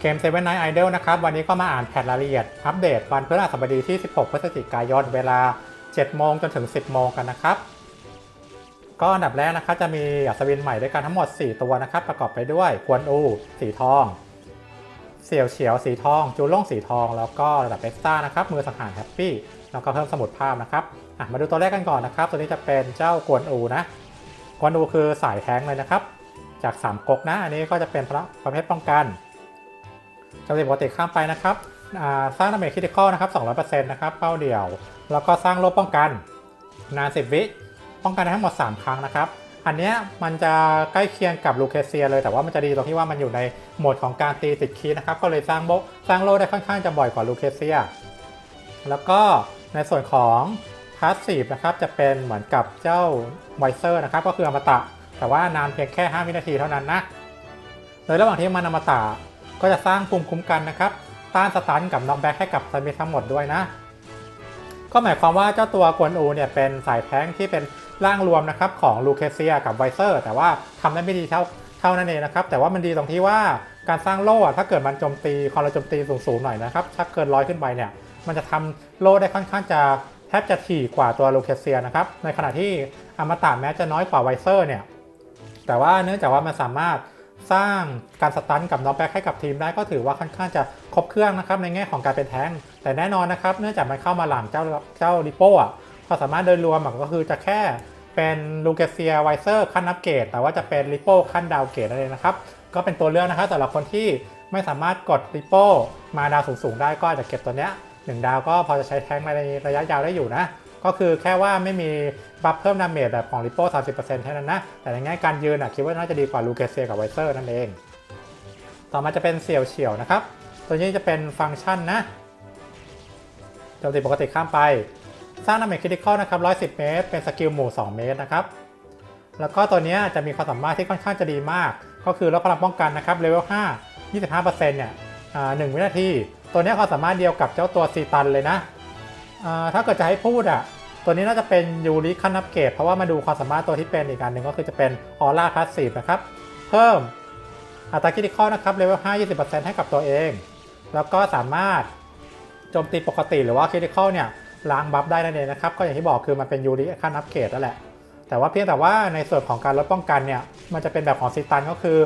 เกม Seven Night Idol นะครับ วันนี้ก็มาอ่านแพทรายละเอียด อัปเดตวันพฤหัสบดีที่ 16 พฤศจิกายนเวลา 7 โมงจนถึง 10 โมงกันนะครับ ก็อันดับแรกนะครับจะมีอัศวินใหม่ด้วยกันทั้งหมด 4 ตัวนะครับ ประกอบไปด้วยกวนอู สีทอง เสี่ยวเฉียวสีทอง จูล่งสีทอง แล้วก็ระดับเอ็กซ์ต้านะครับ มือสังหารแฮปปี้ แล้วก็เพิ่มสมุดภาพนะครับมาดูตัวแรกกันก่อนนะครับ ตัวนี้จะเป็นเจ้ากวนอูนะ กวนอูคือสายแท้งเลยนะครับ จาก3ก๊กนะ อันนี้ก็จะเป็นพระประเภทป้องกัน จำเป็นปกติข้ามไปนะครับสร้างดาเมจคริติคอลนะครับ200%นะครับเป้าเดี่ยว แล้วก็สร้างโลป้องกัน นาน10วิป้องกันได้ทั้งหมด 3 ครั้งนะครับ อันเนี้ยมันจะใกล้เคียงกับลูเคเซียเลยแต่ว่ามันจะดีตรงที่ว่ามันอยู่ในโหมดของการตีติดคีนะครับก็เลยสร้างโบสร้างโลได้ค่อนข้างจะบ่อยกว่าลูเคเซีย แล้วก็ในส่วนของพาสซีฟนะครับจะเป็นเหมือนกับเจ้าไวเซอร์นะครับก็คืออมตะ แต่ว่านานเพียงแค่ 5 วินาทีเท่านั้นนะโดยระหว่างที่มันอมตะ ก็จะสร้างภูมิคุ้มกันนะครับ ต้านสตันกับน็อกแบ็กให้กับซันมิทั้งหมดด้วยนะ ก็หมายความว่าเจ้าตัวกวนอูเนี่ยเป็นสายแท้งที่เป็นร่างรวมนะครับของลูเคเซียกับไวเซอร์ แต่ว่าทำได้ไม่ดีเท่าเท่านั้นเองนะครับ แต่ว่ามันดีตรงที่ว่าการสร้างโล่ถ้าเกิดมันโจมตีความเร็วโจมตีสูงๆหน่อยนะครับถ้าเกินร้อยขึ้นไปเนี่ยมันจะทำโล่ได้ค่อนข้างจะแทบจะถี่กว่าตัวลูเคเซียนะครับในขณะที่อมตะแม้จะน้อยกว่าไวเซอร์เนี่ยแต่ว่าเนื่องจากว่ามันสามารถ สร้างการสตันกับน็อกแบ็กให้กับทีมได้ก็ถือว่าค่อนข้างจะครบเครื่องนะครับในแง่ของการเป็นแท้ง แต่แน่นอนนะครับเนื่องจากมันเข้ามาหลังเจ้าเจ้าริโป้อะความสามารถโดยรวมก็คือจะแค่เป็นลูเกเซียไวเซอร์ขั้นอัปเกรดแต่ว่าจะเป็นริโป้ขั้นดาวเกรดนั่นเองนะครับก็เป็นตัวเลือกนะครับสำหรับคนที่ไม่สามารถกดริโป้มาดาวสูงๆได้ก็อาจจะเก็บตัวเนี้ยหนึ่งดาวก็พอจะใช้แท้งในระยะยาวได้อยู่นะก็คือแค่ว่าไม่มี บัฟเพิ่มดาเมจแบบของริปโป้30%แค่นั้นนะ แต่ในแง่การยืนอะคิดว่าน่าจะดีกว่าลูเกเซียกับไวเซอร์นั่นเอง ต่อมาจะเป็นเสี่ยวเฉียวนะครับ ตัวนี้จะเป็นฟังก์ชันนะโจมตีปกติข้ามไป สร้างดาเมจคริติคอลนะครับ110เมตร เป็นสกิลหมู่2เมตรนะครับ แล้วก็ตัวนี้จะมีความสามารถที่ค่อนข้างจะดีมาก ก็คือลดพลังป้องกันนะครับเลเวล5 25%เนี่ยอ่า1วินาที ตัวนี้ความสามารถเดียวกับเจ้าตัวซีตันเลยนะอ่าถ้าเกิดจะให้พูดอะ ตัวนี้น่าจะเป็นยูริขั้นอัปเกรดเพราะว่ามาดูความสามารถตัวที่เป็นอีกอันหนึ่งก็คือจะเป็นออร่าพาสซีฟนะครับ เพิ่มอัตราคิติคอลนะครับเลเวล5 20%ให้กับตัวเอง แล้วก็สามารถโจมตีปกติหรือว่าคิติคอลเนี่ยล้างบัฟได้นั่นเองนะครับ ก็อย่างที่บอกคือมันเป็นยูริขั้นอัปเกรดนั่นแหละ แต่ว่าเพียงแต่ว่าในส่วนของการลดป้องกันเนี่ยมันจะเป็นแบบของซิตันก็คือ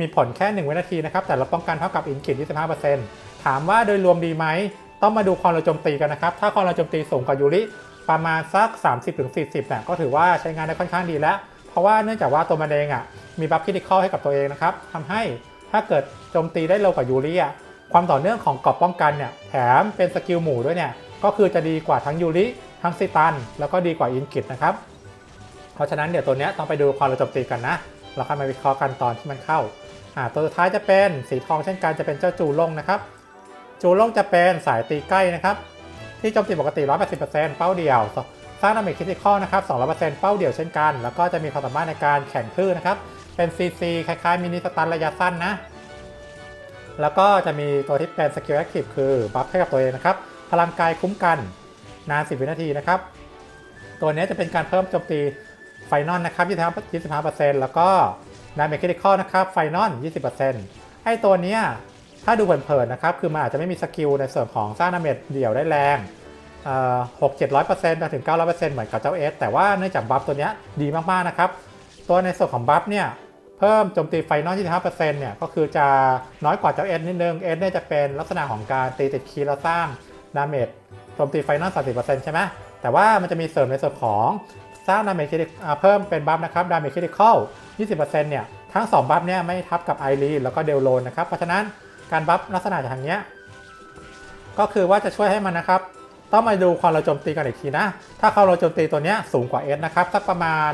มีผลแค่1วินาทีนะครับแต่ลดป้องกันเท่ากับอินกิท25%ถามว่าโดยรวมดีไหมต้องมาดูความเร็วโจมตีกันนะครับ ถ้าความเร็วโจมตีสูงกว่ายูริ ประมาณสัก 30-40เนี่ยก็ถือว่าใช้งานได้ค่อนข้างดีแล้ว เพราะว่าเนื่องจากว่าตัวมันเองอะมีบัฟคิติคอลให้กับตัวเองนะครับทำให้ถ้าเกิดโจมตีได้เร็วกว่ายูริอะความต่อเนื่องของกรอบป้องกันเนี่ยแถมเป็นสกิลหมู่ด้วยเนี่ยก็คือจะดีกว่าทั้งยูริทั้งซิตัน แล้วก็ดีกว่าอินกิตนะครับ เพราะฉะนั้นเดี๋ยวตัวเนี้ยต้องไปดูความเร็วโจมตีกันนะ เราค่อยมาวิเคราะห์กันตอนที่มันเข้าอ่าตัวสุดท้ายจะเป็นสีทองเช่นกันจะเป็นเจ้าจูลงนะครับ จูลงจะเป็นสายตีใกล้นะครับ ที่โจมตีปกติ 180%เป้าเดียวสร้างดาเมจคริติคอลนะครับ 200%เป้าเดียวเช่นกัน แล้วก็จะมีความสามารถในการแข่งคลื่นนะครับ เป็น CC คล้ายๆมินิสตันระยะสั้นนะ แล้วก็จะมีตัวที่เป็นสกิลแอคทีฟคือบัฟให้กับตัวเองนะครับ พลังกายคุ้มกันนาน 10 วินาทีนะครับ ตัวนี้จะเป็นการเพิ่มโจมตีไฟนอลนะครับ25 25%แล้วก็ดาเมจคริติคอลนะครับไฟนอล20%ไอ้ตัวเนี้ย ถ้าดูเผินๆนะครับ คือมันอาจจะไม่มีสกิลในส่วนของสร้างดาเมจเดี่ยวได้แรงหกเจ็ดร้อยเปอร์เซ็นต์ถึงเก้าร้อยเปอร์เซ็นต์เหมือนกับเจ้าเอสแต่ว่าเนื่องจากบัฟตัวนี้ดีมากๆนะครับ ตัวในส่วนของบัฟเนี่ย เพิ่มโจมตีไฟนอล25%เปอร์เซ็นต์เนี่ย ก็คือจะน้อยกว่าเจ้าเอสนิดนึงเอสเนี่ยจะเป็นลักษณะของการตีติดคีย์แล้วสร้างดาเมจโจมตีไฟนอล30%ใช่ไหมแต่ว่ามันจะมีเสริมในส่วนของสร้างดาเมจเพิ่มเป็นบัฟนะครับดาเมจคริติคอล20%เนี่ยทั้ง2บัฟเนี่ยไม่ทับกับไอรีแล้วก็เดลโลนนะครับเพราะฉะนั้น การบัฟลักษณะอย่างเนี้ยก็คือว่าจะช่วยให้มันนะครับ ต้องมาดูความเร็วโจมตีกันอีกทีนะ ถ้าความเร็วโจมตีตัวเนี้ยสูงกว่า S นะครับ สักประมาณ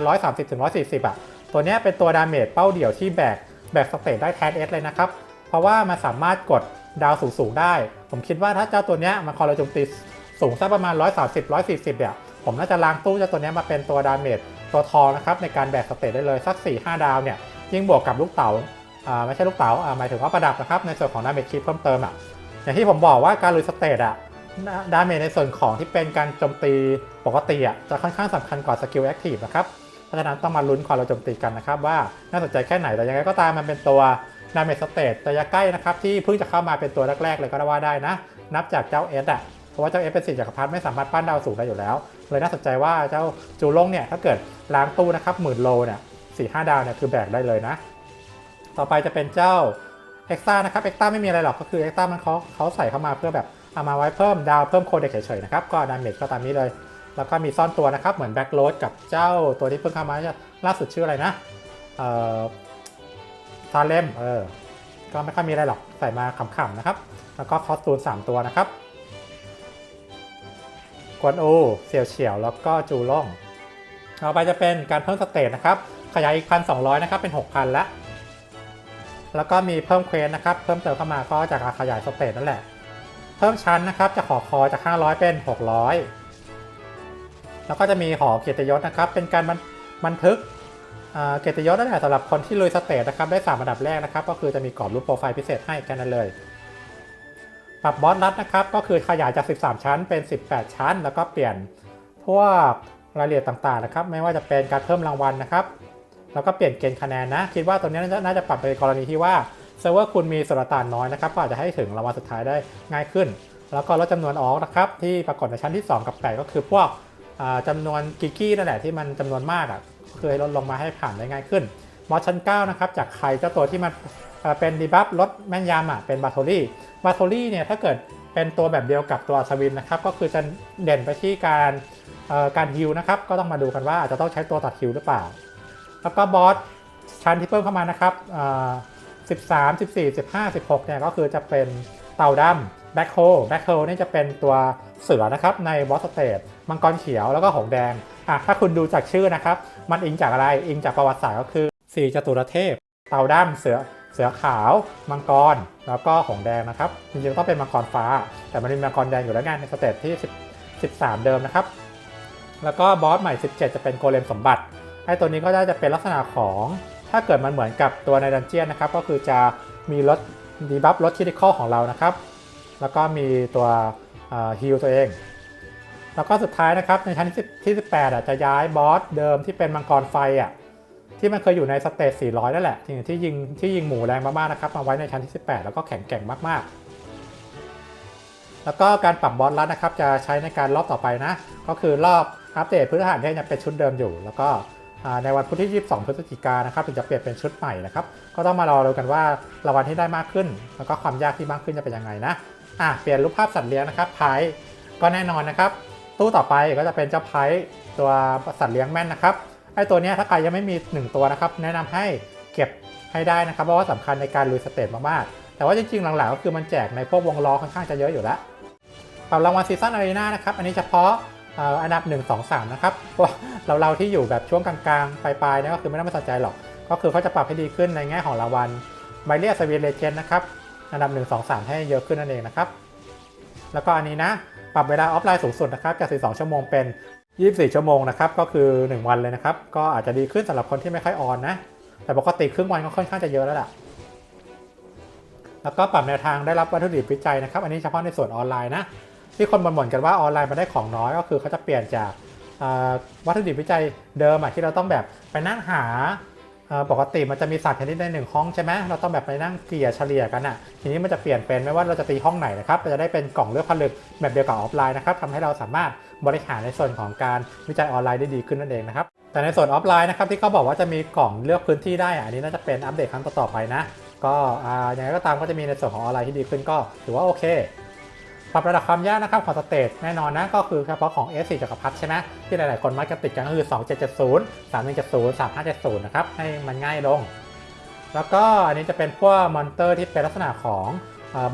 130-140 อะ ตัวเนี้ยเป็นตัวดาเมจเป้าเดี่ยวที่แบกแบกสเตตได้แทน S เลยนะครับ เพราะว่ามันสามารถกดดาวสูงๆได้ ผมคิดว่าถ้าเจ้าตัวเนี้ยมันความเร็วโจมตีสูงสักประมาณ 130-140เนี่ยผมน่าจะล้างตู้เจ้าตัวนี้มาเป็นตัวดาเมจตัวทองนะครับในการแบกสเตตได้เลยสัก 4-5 ดาวเนี่ยยิ่งบวกกับลูกเต๋า ไม่ใช่ลูกเต๋าหมายถึงว่าประดับนะครับในส่วนของดาเมจคีเพิ่มเติมอะอย่างที่ผมบอกว่าการลุยสเตตอะดาเมจในส่วนของที่เป็นการโจมตีปกติอะจะค่อนข้างสำคัญกว่าสกิลแอคทีฟนะครับเพราะฉะนั้นต้องมาลุ้นความเราโจมตีกันนะครับว่าน่าสนใจแค่ไหนแต่ยังไงก็ตามมันเป็นตัวดาเมจสเตตระยะใกล้นะครับที่เพิ่งจะเข้ามาเป็นตัวแรกๆเลยก็ว่าได้นะ นับจากเจ้าเอสอะเพราะว่าเจ้าเอสเป็นสิ่งจักรพรรดิไม่สามารถปั้นดาวสูงได้อยู่แล้ว เลยน่าสนใจว่าเจ้าจูลงเนี่ยถ้าเกิดล้างตู้นะครับหมื่นโลเนี่ยสี่ห้าดาวเนี่ยคือแบกได้เลยนะ ต่อไปจะเป็นเจ้าเอ็กซ์ต้านะครับเอ็กซ์ต้าไม่มีอะไรหรอกก็คือเอ็กซ์ต้ามันเขาเขาใส่เข้ามาเพื่อแบบเอามาไว้เพิ่มดาวเพิ่มโคเด็กเฉยๆนะครับก็ดาเมจก็ตามนี้เลย แล้วก็มีซ่อนตัวนะครับเหมือนแบ็กโรดกับเจ้าตัวที่เพิ่งเข้ามาล่าสุดชื่ออะไรนะเอ่อซาเลมเออก็ไม่ค่อยมีอะไรหรอกใส่มาขำๆนะครับ แล้วก็คอสตูน 3 ตัวนะครับกวนอูเสี่ยวเฉียวแล้วก็จูล่องต่อไปจะเป็นการเพิ่มสเตทนะครับขยายอีกพันสองนะครับเป็น 6,000แล้ว แล้วก็มีเพิ่มเควสนะครับเพิ่มเติมเข้ามาก็จากการขยายสเตทนั่นแหละ เพิ่มชั้นนะครับจะขอคอจาก 500 เป็น 600 แล้วก็จะมีหอเกียรติยศนะครับ เป็นการบันบันทึกเกียรติยศนั่นแหละสำหรับคนที่ลุยสเตทนะครับได้3อันดับแรกนะครับ ก็คือจะมีกรอบรูปโปรไฟล์พิเศษให้แค่นั้นเลยปรับบอสรัดนะครับก็คือขยายจาก 13 ชั้นเป็น 18 ชั้น แล้วก็เปลี่ยนพวกรายละเอียดต่างๆนะครับ ไม่ว่าจะเป็นการเพิ่มรางวัลนะครับ แล้วก็เปลี่ยนเกณฑ์คะแนนนะ คิดว่าตัวนี้น่าจะน่าจะปรับในกรณีที่ว่าเซิร์ฟเวอร์คุณมีสุลต่านน้อยนะครับก็อาจจะให้ถึงรางวัลสุดท้ายได้ง่ายขึ้น แล้วก็ลดจำนวนออกนะครับที่ปรากฏในชั้นที่ 2 กับ8ก็คือพวกอ่าจำนวนกิกกี้นั่นแหละที่มันจำนวนมากอะก็คือให้ลดลงมาให้ผ่านได้ง่ายขึ้นมอสชั้น9นะครับจากใครเจ้าตัวที่มันเป็นดีบัฟลดแม่นยำอะเป็นบาโทลี่บาโทลี่เนี่ยถ้าเกิดเป็นตัวแบบเดียวกับตัวอัศวินนะครับก็คือจะเด่นไปที่การการฮิลนะครับก็ต้องมาดูกันว่าอาจจะต้องใช้ตัวตัดฮิลหรือเปล่า แล้วก็บอสชั้นที่เพิ่มเข้ามานะครับอ่า13 14 15 16เนี่ยก็คือจะเป็นเต่าดำแบ็คโฮแบ็คโฮนี่จะเป็นตัวเสือนะครับในบอสสเตทมังกรเขียวแล้วก็หงแดงอะถ้าคุณดูจากชื่อนะครับ มันอิงจากอะไรอิงจากประวัติศาสตร์ก็คือสี่จตุรเทพ เต่าดำเสือเสือขาว มังกร แล้วก็หงแดงนะครับจริงๆต้องเป็นมังกรฟ้า แต่มันมีมังกรแดงอยู่แล้วไงในสเตทที่10 13 เดิมนะครับ แล้วก็บอสใหม่ 17 จะเป็นโกเลมสมบัติ ไอ้ตัวนี้ก็ได้จะเป็นลักษณะของ ถ้าเกิดมันเหมือนกับตัวในดันเจียนนะครับ ก็คือจะมีลดดีบัฟลดคิด i คอของเรานะครับ แล้วก็มีตัวฮิลตัวเอง แล้วก็สุดท้ายนะครับ ในชั้นที่10ที่ 18อะจะย้ายบอสเดิมที่เป็นมังกรไฟอะที่มันเคยอยู่ในสเตจ 400 นั่นแหละที่ที่ยิงที่ยิงหมูแรงมากๆนะครับ มาไว้ในชั้นที่ 18 แล้วก็แข็งแกร่งมากๆ แล้วก็การปรับบอสลัดนะครับ จะใช้ในการรอบต่อไปนะ ก็คือรอบอัปเดตพื้นฐานที่ยังเป็นชุดเดิมอยู่ แล้วก็ ในวันพุธที่ 22 พฤศจิกายนนะครับถึงจะเปลี่ยนเป็นชุดใหม่นะครับ ก็ต้องมารอดูกันว่ารางวัลที่ได้มากขึ้น แล้วก็ความยากที่มากขึ้นจะเป็นยังไงนะอะเปลี่ยนรูปภาพสัตว์เลี้ยงนะครับไพร์ก็แน่นอนนะครับ ตู้ต่อไปก็จะเป็นเจ้าไพร์ตัวสัตว์เลี้ยงแม่นนะครับไอตัวนี้ถ้าใครยังไม่มี 1 ตัวนะครับ แนะนำให้เก็บให้ได้นะครับ เพราะว่าสำคัญในการลุยสเตจมากๆ แต่ว่าจริงๆ หลังๆ ก็คือมันแจกในพวกวงล้อค่อนข้างจะเยอะอยู่แล้วปรับรางวัลซีซั่นอารีนานะครับ อันนี้เฉพาะ อันดับ 1 2 3 นะครับพวกเราเราที่อยู่แบบช่วงกลางๆ ปลายๆนี่ก็คือไม่ต้องมาสนใจหรอก ก็คือเขาจะปรับให้ดีขึ้นในแง่ของรางวัลไบเรียสวีเลเจนนะครับ อันดับ 1 2 3 ให้เยอะขึ้นนั่นเองนะครับ แล้วก็อันนี้นะ ปรับเวลาออฟไลน์สูงสุดนะครับ จาก42ชั่วโมงเป็น 24 ชั่วโมงนะครับ ก็คือ 1 วันเลยนะครับ ก็อาจจะดีขึ้นสำหรับคนที่ไม่ค่อยออนนะ แต่ปกติครึ่งวันก็ค่อนข้างจะเยอะแล้วล่ะ แล้วก็ปรับแนวทางได้รับวัตถุดิบวิจัยนะครับ อันนี้เฉพาะในส่วนออนไลน์นะ ที่คนบ่นๆกันว่าออนไลน์มันได้ของน้อยก็คือเขาจะเปลี่ยนจากวัตถุดิบวิจัยเดิมที่เราต้องแบบไปนั่งหาเอ่อปกติมันจะมีสัตว์ชนิดในหนึ่งห้องใช่ไหมเราต้องแบบไปนั่งเกลี่ยเฉลี่ยกันอะ ทีนี้มันจะเปลี่ยนเป็นไม่ว่าเราจะตีห้องไหนนะครับจะได้เป็นกล่องเลือกผลึกแบบเดียวกับออฟไลน์นะครับทำให้เราสามารถบริหารในส่วนของการวิจัยออนไลน์ได้ดีขึ้นนั่นเองนะครับ แต่ในส่วนออฟไลน์นะครับที่เขาบอกว่าจะมีกล่องเลือกพื้นที่ได้อันนี้น่าจะเป็นอัปเดตครั้งต่อๆไปนะ ก็อย่างไรก็ตามก็จะมีในส่วนของออนไลน์ที่ดีขึ้นก็ถือว่าโอเค ปรับระดับความยากนะครับของสเตจแน่นอนนะก็คือเฉพาะของ S4 จักรพรรดิใช่ไหมที่หลายๆคนมักจะติดกันก็คือ 2770 3170 3570 นะครับให้มันง่ายลง แล้วก็อันนี้จะเป็นพวกมอนเตอร์ที่เป็นลักษณะของ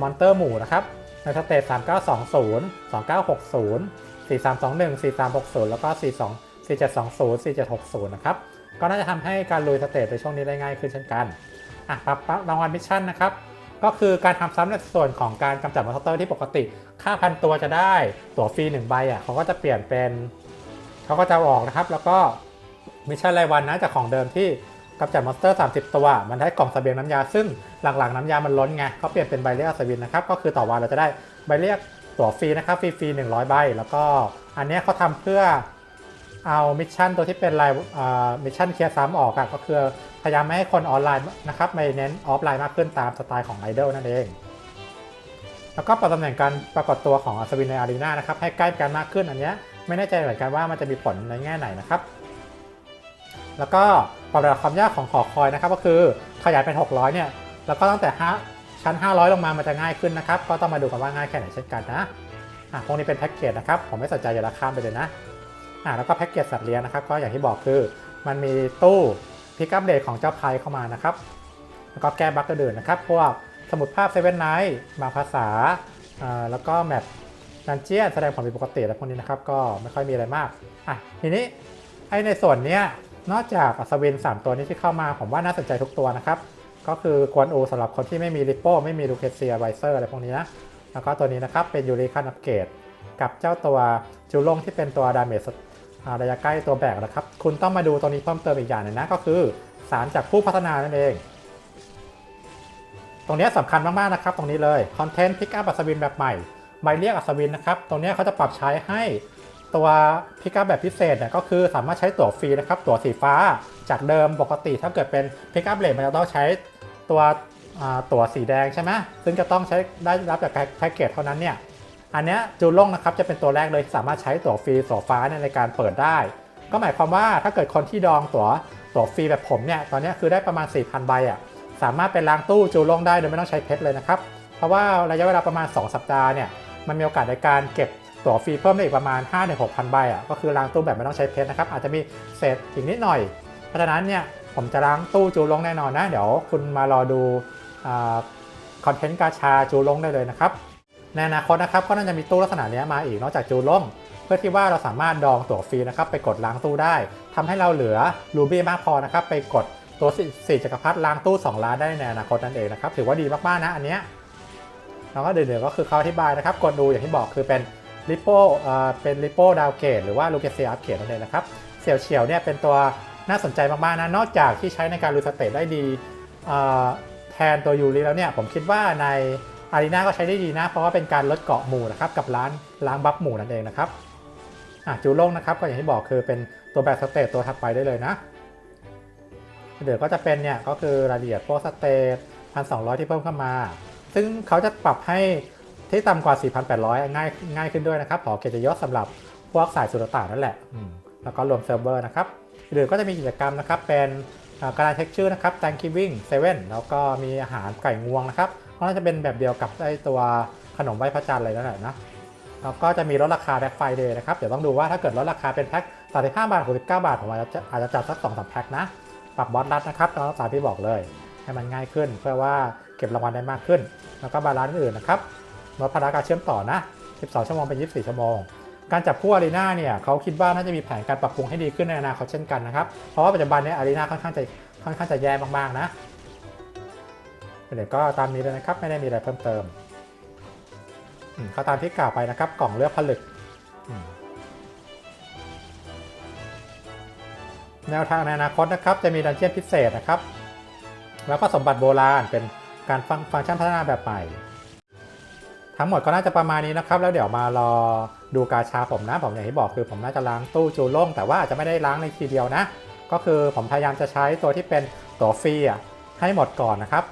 มอนเตอร์หมู่นะครับในสเตจ3920 2960 4321 4360 แล้วก็ 42 4720 4760 นะครับ ก็น่าจะทำให้การลุยสเตจในช่วงนี้ได้ง่ายขึ้นเช่นกัน อะปรับปรับรางวัลมิชชั่นนะครับ ก็คือการทำซ้ำในส่วนของการกำจัดมอนสเตอร์ที่ปกติ ค่าพันตัวจะได้ตั๋วฟรีหนึ่งใบอะเขาก็จะเปลี่ยนเป็นเขาก็จะออกนะครับ แล้วก็มิชชั่นรายวันนะจากของเดิมที่กำจัดมอนสเตอร์ 30 ตัว มันได้กล่องสเสบียงน้ำยา ซึ่งหลังๆน้ำยามันล้นไงเขาเปลี่ยนเป็นใบเรียกอัศวินนะครับ ก็คือต่อวันเราจะได้ใบเรียกตั๋วฟรีนะครับฟรีๆ100 ใบ แล้วก็อันนี้เขาทำเพื่อ เอามิชชั่นตัวที่เป็นรายมิชชั่นเคลียร์ซ้ำออกอะก็คือพยายามไม่ให้คนออนไลน์นะครับไม่เน้นออฟไลน์มากขึ้นตามสไตล์ของไอดอลนั่นเอง แล้วก็ปรับตำแหน่งการปรากฏตัวของอัศวินในอารีนานะครับให้ใกล้กันมากขึ้นอันเนี้ยไม่แน่ใจเหมือนกันว่ามันจะมีผลในแง่ไหนนะครับ แล้วก็ปรับระดับความยากของหอคอยนะครับ ก็คือขยายเป็น 600 เนี่ย แล้วก็ตั้งแต่ 5 ชั้น 500 ลงมามันจะง่ายขึ้นนะครับ ก็ต้องมาดูกันว่าง่ายแค่ไหนเช่นกันนะอะพวกนี้เป็นแพ็กเกจนะครับ ผมไม่สนใจอย่าละข้ามไปเลยนะ อะแล้วก็แพ็กเกจสัตว์เลี้ยงนะครับ ก็อย่างที่บอกคือมันมีตู้พิกอัพเดตของเจ้าพายเข้ามานะครับแล้วก็แก้บั๊กอื่นๆนะครับ พวกสมุดภาพเซเว่นไนท์บางภาษาอ่าแล้วก็แมปดันเจียนแสดงความผิดปกติอะไรพวกนี้นะครับ ก็ไม่ค่อยมีอะไรมากอะทีนี้ไอในส่วนเนี้ยนอกจากอัศวิน 3 ตัวนี้ที่เข้ามาผมว่าน่าสนใจทุกตัวนะครับ ก็คือกวนอูสำหรับคนที่ไม่มีริปโป้ไม่มีลูเคเซียไวเซอร์อะไรพวกนี้นะแล้วก็ตัวนี้นะครับเป็นยูริคันอัปเกรดกับเจ้าตัวจูลงที่เป็นตัวดาเมจ ระยะใกล้ตัวแบกนะครับ คุณต้องมาดูตัวนี้เพิ่มเติมอีกอย่างหนึงนะก็คือ สารจากผู้พัฒนานั่นเอง ตรงนี้สำคัญมากๆนะครับ ตรงนี้เลยคอนเทนต์พิกอัพอัศวินแบบใหม่ใบเรียกอัศวินนะครับ ตรงนี้เขาจะปรับใช้ให้ตัวพิกอัพแบบพิเศษเนี่ยก็คือสามารถใช้ตั๋วฟรีนะครับ ตั๋วสีฟ้าจากเดิมปกติถ้าเกิดเป็นพิกอัพเลทมันจะต้องใช้ตัวตั๋วสีแดงใช่ไหมซึ่งจะต้องใช้ได้รับจากแพ็กเกจเท่านั้นเนี่ย อันนี้จูล่งนะครับจะเป็นตัวแรกเลยที่สามารถใช้ตั๋วฟรีตั๋วฟ้าในการเปิดได้ ก็หมายความว่าถ้าเกิดคนที่ดองตั๋วตั๋วฟรีแบบผมเนี่ยตอนนี้คือได้ประมาณ 4,000 ใบอะสามารถเป็นล้างตู้จูล่งได้โดยไม่ต้องใช้เพชรเลยนะครับ เพราะว่าระยะเวลาประมาณ 2 สัปดาห์เนี่ยมันมีโอกาสในการเก็บตั๋วฟรีเพิ่มได้อีกประมาณ 5-6,000 ใบอะก็คือล้างตู้แบบไม่ต้องใช้เพชรนะครับอาจจะมีเศษอีกนิดหน่อย เพราะฉะนั้นเนี่ยผมจะล้างตู้จูลงแน่นอนนะ เดี๋ยวคุณมารอดูคอนเทนต์กาชาจูลงได้เลยนะครับ ในอนาคตนะครับก็น่าจะมีตู้ลักษณะนี้มาอีกนอกจากจูล่งเพื่อที่ว่าเราสามารถดองตั๋วฟรีนะครับไปกดล้างตู้ได้ทำให้เราเหลือรูบี้มากพอนะครับไปกดตัวสี่จักรพรรดิล้างตู้ 2 ล้านได้ในอนาคตนั่นเองนะครับถือว่าดีมากๆนะอันเนี้ยแล้วก็เดี๋ยวก็คือเขาอธิบายนะครับกดดูอย่างที่บอกคือเป็นริโป้เอ่เป็นริโป้ดาวเกตหรือว่าลูเกเซียอัพเกตนั่นเองนะครับเสี่ยวเฉียวเนี่ยเป็นตัวน่าสนใจมากๆนะนอกจากที่ใช้ในการรูสเตตได้ดีแทนตัวยูริแล้วเนี่ยผมคิดว่าใน อารีนาก็ใช้ได้ดีนะ เพราะว่าเป็นการลดเกาะหมู่นะครับกับร้านล้างบัฟหมู่นั่นเองนะครับอะจูโล่งนะครับก็อย่างที่บอกคือเป็นตัวแบบสเตตตัวถัดไปได้เลยนะเดี๋ยวก็จะเป็นเนี่ยก็คือรายละเอียดพวกสเตตพันสองที่เพิ่มเข้ามา ซึ่งเขาจะปรับให้ที่ต่ำกว่า 4,800 ง่ายง่ายขึ้นด้วยนะครับหอเกียรติยศสำหรับพวกสายสุดต่านั่นแหละ แล้วก็รวมเซิร์ฟเวอร์นะครับ หรือก็จะมีกิจกรรมนะครับ เป็นการเช็คชื่อนะครับ Thanksgiving 7แล้วก็มีอาหารไก่งวงนะครับ ก็น่าจะเป็นแบบเดียวกับไอตัวขนมไหว้พระจันทร์อะไรนั่นแหละนะแล้วก็จะมีลดราคาแบ็คไฟเดย์นะครับ เดี๋ยวต้องดูว่าถ้าเกิดลดราคาเป็นแพ็ค35 บาท 69 บาท ผมอาจจะอาจจะจัดสัก2อสแพ็คนะ ปรับบอสรัดนะครับตามสายที่บอกเลย ให้มันง่ายขึ้นเพื่อว่าเก็บรางวัลได้มากขึ้น แล้วก็บาลานซ์อื่นนะครับลดภาระการเชื่อมต่อนะ 12 ชั่วโมงเป็น 24 ชั่วโมง การจับคู่อารีนาเนี่ยเขาคิดว่าน่าจะมีแผนการปรับปรุงให้ดีขึ้นในอนาคตเช่นกันนะครับ เพราะว่าปัจจุบันเนี้อารีนาค่อนข้างจะค่อนข้างจะแย่มากๆนะ เดี๋ยวก็ตามนี้เลยนะครับ ไม่ได้มีอะไรเพิ่มเติมก็ตามที่กล่าวไปนะครับ กล่องเลือกผลึก แนวทางในอนาคตนะครับ จะมีดันเจียนพิเศษนะครับ แล้วก็สมบัติโบราณเป็นการฟังฟังก์ชันพัฒนาแบบใหม่ ทั้งหมดก็น่าจะประมาณนี้นะครับ แล้วเดี๋ยวมารอดูกาชาผมนะ ผมอย่างที่บอกคือผมน่าจะล้างตู้จูโล่ง แต่ว่าอาจจะไม่ได้ล้างในทีเดียวนะ ก็คือผมพยายามจะใช้ตัวที่เป็นตัวฟรีให้หมดก่อนนะครับ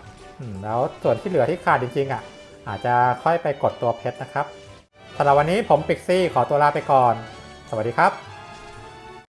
แล้วส่วนที่เหลือที่ขาดจริงๆอะ อาจจะค่อยไปกดตัวเพชรนะครับสำหรับวันนี้ผมปิกซี่ขอตัวลาไปก่อน สวัสดีครับ